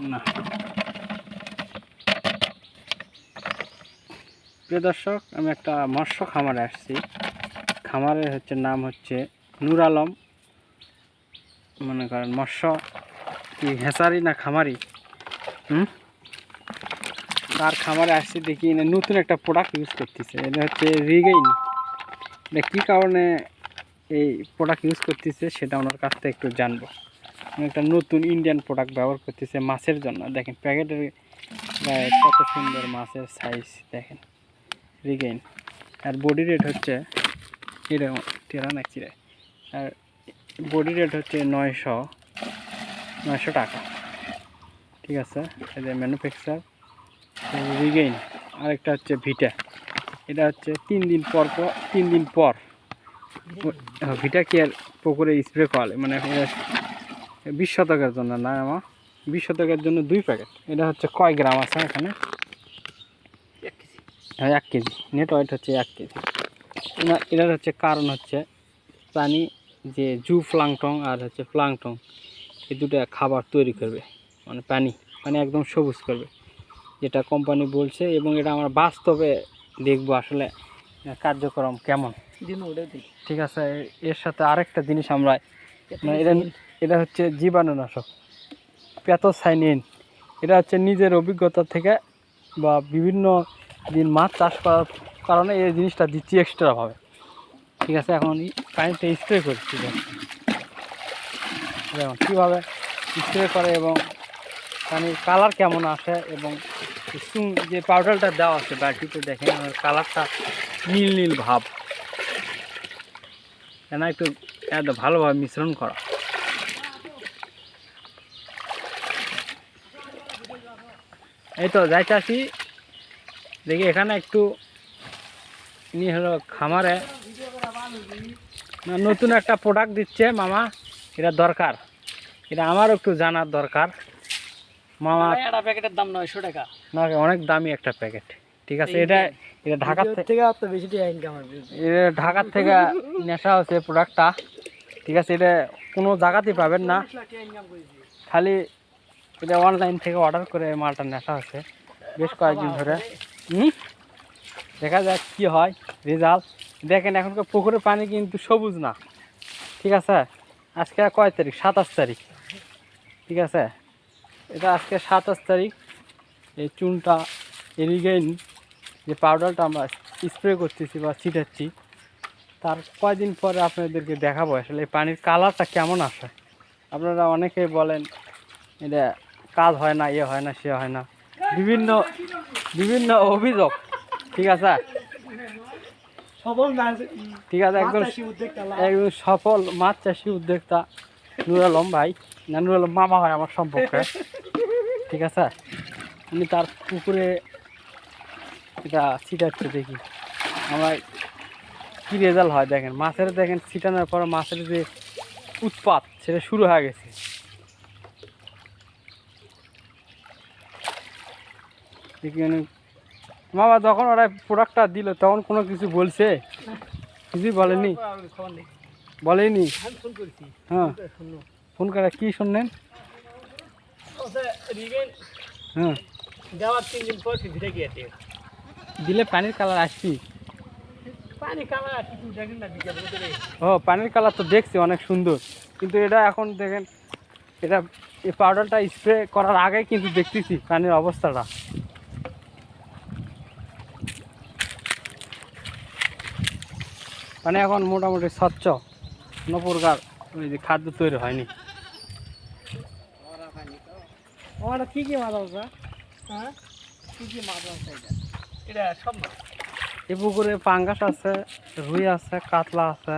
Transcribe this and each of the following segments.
না। প্রিয় দর্শক, আমি একটা মৎস্য খামারে আসছি। খামারের হচ্ছে নাম হচ্ছে নূর আলম। মনে করেন মৎস্য কি হেসারি না খামারি? হুম? তার খামারে আসছি দেখি নতুন একটা প্রোডাক্ট ইউজ করতেছে। এটা হচ্ছে রিগেইন এটা কী কারণে এই প্রোডাক্ট ইউজ করতেছে সেটা ওনার কাছ থেকে একটু জানব। একটা নতুন ইন্ডিয়ান প্রোডাক্ট ব্যবহার করতেছে মাছের জন্য। দেখেন প্যাকেটের কত সুন্দর মাছের সাইজ দেখেন। রিগেইন আর বডি রেট হচ্ছে এরকম তেরা না চিরে আর বডি রেট হচ্ছে নয়শো নয়শো টাকা। ঠিক আছে? এটা ম্যানুফ্যাকচার রিগেইন আরেকটা হচ্ছে ভিটা এটা হচ্ছে তিন দিন পর পর, তিন দিন পর। ভিটা কি আর পুকুরে স্প্রে করালে? মানে বিশ শতকের জন্য না আমার বিশ শতকের জন্য দুই প্যাকেট। এটা হচ্ছে কয় গ্রাম আছে এখানে? হ্যাঁ এক কেজি। নেট ওয়েট হচ্ছে এক কেজি। এটার হচ্ছে কারণ হচ্ছে প্রাণী যে জু প্লাংটং আর হচ্ছে প্লাংটং এই দুটো খাবার তৈরি করবে। মানে পানি পানি একদম সবুজ করবে। যেটা কোম্পানি বলছে এবং এটা আমরা বাস্তবে দেখব আসলে কার্যক্রম কেমন। ঠিক আছে এর সাথে আরেকটা জিনিস আমরা মানে এটা এটা হচ্ছে জীবাণুনাশক, প্যাথোসাইনিন। এটা হচ্ছে নিজের অভিজ্ঞতা থেকে বা বিভিন্ন দিন মাছ চাষ করার কারণে এই জিনিসটা দিচ্ছি এক্সট্রাভাবে ঠিক আছে, এখন পানিতে স্প্রে করছি যেমন কীভাবে স্প্রে করে এবং পানির কালার কেমন আসে এবং চুন- যে পাউডারটা দেওয়া আছে বাটিতে দেখেন আমার কালারটা নীল নীল ভাব। কেন একটু ভালোভাবে মিশ্রণ করা। এই তো যাই চাষি দেখি এখানে একটু ইনি হলো খামারে। নতুন একটা প্রোডাক্ট দিচ্ছে মামা এটা দরকার। এটা আমারও একটু জানার দরকার। মামা একটা প্যাকেটের দাম নয়শো টাকা। না অনেক দামি একটা প্যাকেট। ঠিক আছে এটা এটা ঢাকার থেকে বেশি টাকা ইনকাম হবে। এটা ঢাকার থেকে নেশা হচ্ছে প্রোডাক্টটা ঠিক আছে এটা কোনো জায়গাতেই পাবেন না। খালি এটা অনলাইন থেকে অর্ডার করে মালটা নেশা হচ্ছে, বেশ কয়েকদিন ধরে। হুম? দেখা যাক কি হয় রেজাল্ট দেখেন, এখনকার পুকুরের পানি কিন্তু সবুজ না। ঠিক আছে? আজকে কয় তারিখ? সাতাশ তারিখ। ঠিক আছে? এটা আজকে সাতাশ তারিখ। এই চুনটা এরিগেইন যে পাউডারটা আমরা স্প্রে করতেছি বা ছিটাচ্ছি, তার কয়দিন পরে আপনাদেরকে দেখাবো। আসলে এই পানির কালারটা কেমন আসে আপনারা অনেকে বলেন, এটা কাজ হয় না ইয়ে হয় না সে হয় না। বিভিন্ন বিভিন্ন অভিযোগ ঠিক আছে? ঠিক আছে একজন। একজন সফল মাছ চাষি উদ্যোক্তা নুর আলম ভাই। না নুর আলম মামা হয় আমার সম্পর্কে। ঠিক আছে? উনি তার পুকুরে এটা ছিটাচ্ছে দেখি। আমার কী রেজাল্ট হয় দেখেন? মাছের দেখেন ছিটানোর পর মাছের যে উৎপাত সেটা শুরু হয়ে গেছে। দেখি উনি- মামা যখন ওরা প্রোডাক্টটা দিল, তখন কোনো কিছু বলছে? কিছুই বলেনি। বলেনি? হ্যাঁ। ফোন করে কি শুনলেন? হ্যাঁ। দিলে পানির কালার আসছি। ও, পানির কালার তো দেখছি, অনেক সুন্দর। কিন্তু এটা এখন দেখেন, এটা এই পাউডারটা স্প্রে করার আগে কিন্তু দেখতেছি পানির অবস্থাটা। মানে এখন মোটামুটি স্বচ্ছ। কোনো প্রকার ওই যে খাদ্য তৈরি হয়নি। আমার কি কি মাছ আছে? হ্যাঁ? কি কি মাছ আছে এটা? এটা সব মাছ। এই পুকুরে পাঙ্গাস আছে রুই আছে কাতলা আছে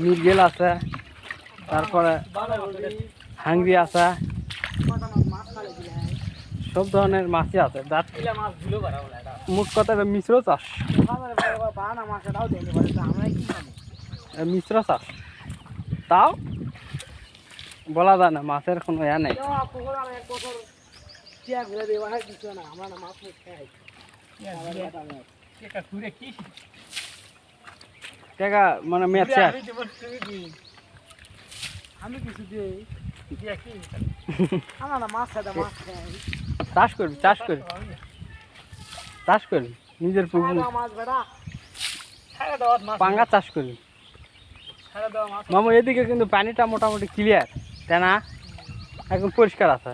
মৃগেল আছে তারপরে হাঙ্গি আছে। সব ধরনের মাছই আছে। মোট কথা মিশ্র চাষ। মিশ্র চাষ। তাও বলা যায় না মাছের কোনো ইয়া নেই। কেউ পুকুর আর এক বছর টিয়া ঘুরে দেওয়া হয় কিছু না আমরা না মাছ মুখ খাই। এটা ঘুরে? কি? টাকা মানে আমি কিছু দিই। দিয়ে কি? আমার মাছ খাই মাছ খাই। চাষ করবি চাষ করবি চাষ করবি নিজের পুকুর। পাঙ্গা চাষ করবি মামু এদিকে কিন্তু পানিটা মোটামুটি ক্লিয়ার তাই না? একদম পরিষ্কার আছে।